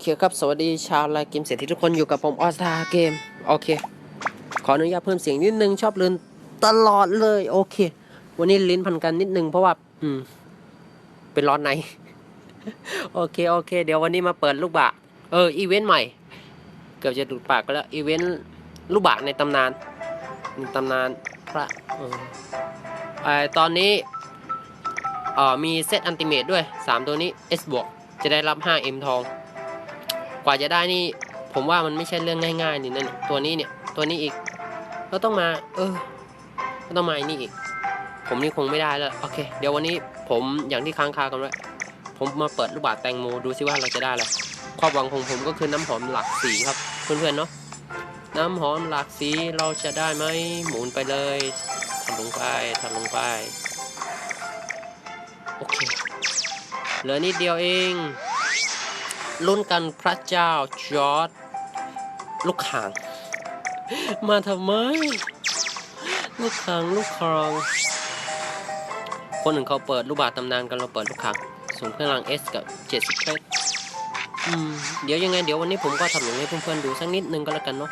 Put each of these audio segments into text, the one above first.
เคครับ สวัสดีชาวไลน์เกมเสียที่ทุกคนอยู่กับผมออสตาเกมโอเค ขออนุญาตเพิ่มเสียงนิดนึงชอบลืนตลอดเลยโอเค วันนี้ลิ้นพันกันนิดนึงเพราะว่า อืม เป็นร้อนในโอเคโอเค เดี๋ยววันนี้มาเปิดลูกบะเอออีเวนต์ใหม่ เกือบจะดูดปากก็แล้วอีเวนต์ลูกบะในตำนานในตำนานพระเออไอตอนนี้เอ่อมีเซตอันติเมตด้วย 3 ตัวนี้ S บวกจะได้รับ 5M ทอง กว่าจะได้นี่ ผมว่ามันไม่ใช่เรื่องง่ายๆนี่นั่นตัวนี้เนี่ยตัวนี้อีกก็ต้องมา เออก็ต้องมาอ้นี่อีก ผมนี่คงไม่ได้แล้วโอเค เดี๋ยววันนี้ผมอย่างที่ค้างคากันไว้ผมมาเปิดลูกบาศก์แตงโมดูซิว่าเราจะได้อะไรความหวังของผมก็คือน้ำหอมหลากสีครับเพื่อนๆเนาะน้ำหอมหลากสีเราจะได้ไหมหมุนไปเลยทำลงไปทำลงไป โอเค เหลือนิดเดียวเอง ลุ้นกันพระเจ้าจอร์ดลูกขาง มาทำไม ลูกขางลูกครอง คนหนึ่งเขาเปิดลูกบาศก์ตำนานกันเราเปิดลูกขางสูงพลัง S กับ70เพชรอืมเดี๋ยวยังไงเดี๋ยววันนี้ผมก็ทำลงให้เพื่อนๆดูสักนิดนึงก็แล้วกันเนาะ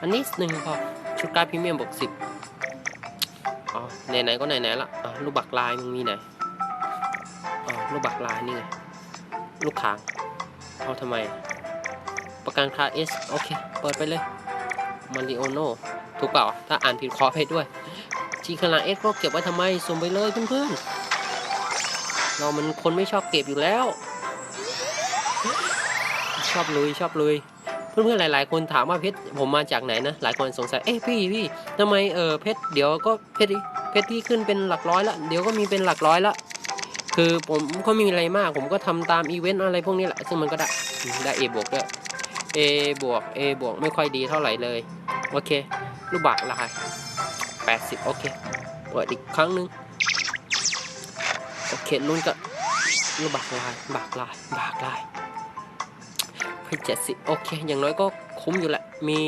อันนี้หนึ่งพอชุดการพรีเมียมบวกสิบอ๋อไหนๆก็ไหนๆละอะลูกบักลายมึงมีไหนอ๋อลูกบักลายนี่ไงลูกขาง เอาทำไม ประกันคาเอสโอเค เปิดไปเลยมาริโอโนถูกเปล่า ถ้าอ่านผิดขอให้ด้วยจีคาราเอสก็เก็บไว้ทำไมส่งไปเลยเพื่อนๆ เรามันคนไม่ชอบเก็บอยู่แล้ว ชอบลุยชอบลุยเพื่อนๆ หลาย ๆ คนถามว่าเพชรผมมาจากไหนนะ หลายคนสงสัย เอ้พี่พี่ทำไมเออเพชรเดี๋ยวก็เพชรเพชรที่ขึ้นเป็นหลักร้อยละ เดี๋ยวก็มีเป็นหลักร้อยละ คือผมก็ไม่มีอะไรมาก ผมก็ทำตามอีเวนต์อะไรพวกนี้แหละ ซึ่งมันก็ได้ได้ A บวกด้วย A บวก A บวกไม่ค่อยดีเท่าไหร่เลย โอเค ลูกบาศก์ลาย80 โอเคเปิดอีกครั้งหนึ่งโอเคลุ้นกับลูกบากลายบากลายบากลายเพชรเจ็ดสิบโอเค อย่างน้อยก็คุ้มอยู่แหละ มี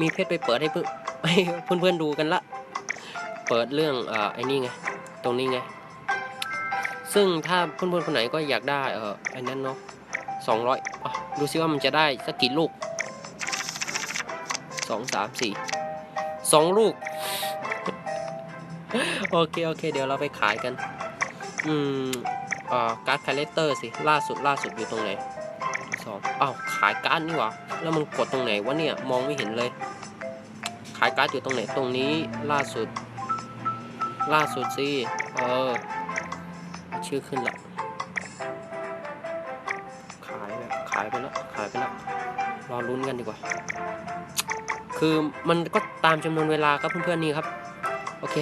มีเพชรไปเปิดให้เพื่อนเพื่อนๆดูกันละ เปิดเรื่องอ่าไอ้นี่ไง ตรงนี้ไง ซึ่งถ้าเพื่อนๆคนไหนก็อยากได้เออไอ้นั้นเนาะสองร้อยดูซิว่ามันจะได้สักกี่ลูกสองสามสี่สองลูก โอเค โอเค เดี๋ยวเราไปขายกัน อืมเอ่อการ์ดคาเลเตอร์สิ ล่าสุดล่าสุดอยู่ตรงไหนสองอ้าวขายการ์ดนี่หว่าแล้วมันกดตรงไหนวะเนี่ย มองไม่เห็นเลย ขายการ์ดอยู่ตรงไหนตรงนี้ล่าสุด ล่าสุดสิ เออ ชื่อขึ้นละขายแล้วขายไปแล้วขายไปแล้วรอลุ้นกันดีกว่า คือมันก็ตามจำนวนเวลาครับเพื่อนๆนี่ครับ โอเค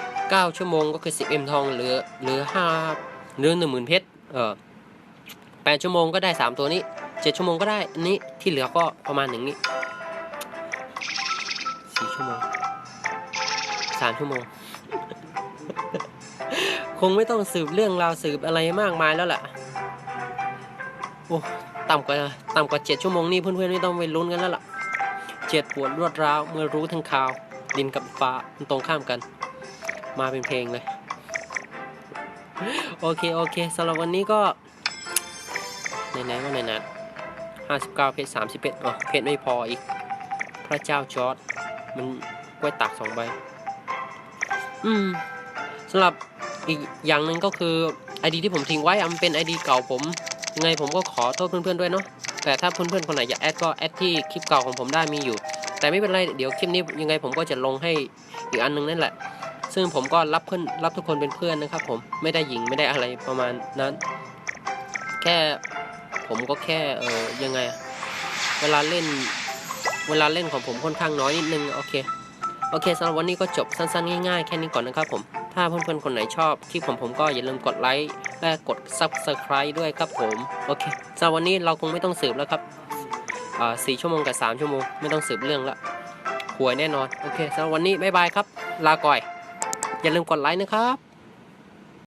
9 ชั่วโมงก็คือ 10M ทองเหลือเหลือ5เหลือ10,000เพชรเออ8ชั่วโมงก็ได้ 3 ตัวนี้ 7 ชั่วโมงก็ได้อันนี้ที่เหลือก็ประมาณหนึ่งนี้4ชั่วโมง3ชั่วโมง คงไม่ต้องสืบเรื่องราวสืบอะไรมากมายแล้วล่ะ โอ้ ต่ำกว่าต่ำกว่า7ชั่วโมงนี่เพื่อนๆไม่ต้องไปลุ้นกันแล้วล่ะ เจ็ดปวดรวดร้าวเมื่อรู้ทั้งข่าว ดินกับฟ้ามันตรงข้ามกัน มาเป็นเพลงเลย โอเค โอเคสำหรับวันนี้ก็ไหนๆก็ไหนๆห้าสิบเก้าเพชรสามสิบเพชรอ๋อเพชรไม่พออีก พระเจ้าจอร์ดมันกล้วยตากสองใบ อืม สำหรับอีกอย่างหนึ่งก็คือไอดีที่ผมทิ้งไว้อะมันเป็นไอดีเก่าผมยังไงผมก็ขอโทษเพื่อนๆด้วยเนาะแต่ถ้าเพื่อนๆคนไหนอยากแอดก็แอดที่คลิปเก่าของผมได้มีอยู่ แต่ไม่เป็นไรเดี๋ยวคลิปนี้ยังไงผมก็จะลงให้อีกอันหนึงนั่นแหละ ซึ่งผมก็รับเพื่อนรับทุกคนเป็นเพื่อนนะครับผมไม่ได้หญิงไม่ได้อะไรประมาณนั้น แค่ผมก็แค่เออยังไง เวลาเล่นเวลาเล่นของผมค่อนข้างน้อยนิดนึงโอเคโอเคสำหรับวันนี้ก็จบสั้นๆ ง่ายๆ แค่นี้ก่อนนะครับผม ถ้าเพื่อนๆคนไหนชอบคลิปของผมก็อย่าลืมกดไลค์และกด subscribe ด้วยครับผม โอเคสำหรับวันนี้เราคงไม่ต้องสืบแล้วครับอ่าสี่ชั่วโมงกับสามชั่วโมง ไม่ต้องสืบเรื่องละหวยแน่นอน โอเคสำหรับวันนี้บ๊ายบายครับ ลาก่อย อย่าลืมกดไลค์นะครับ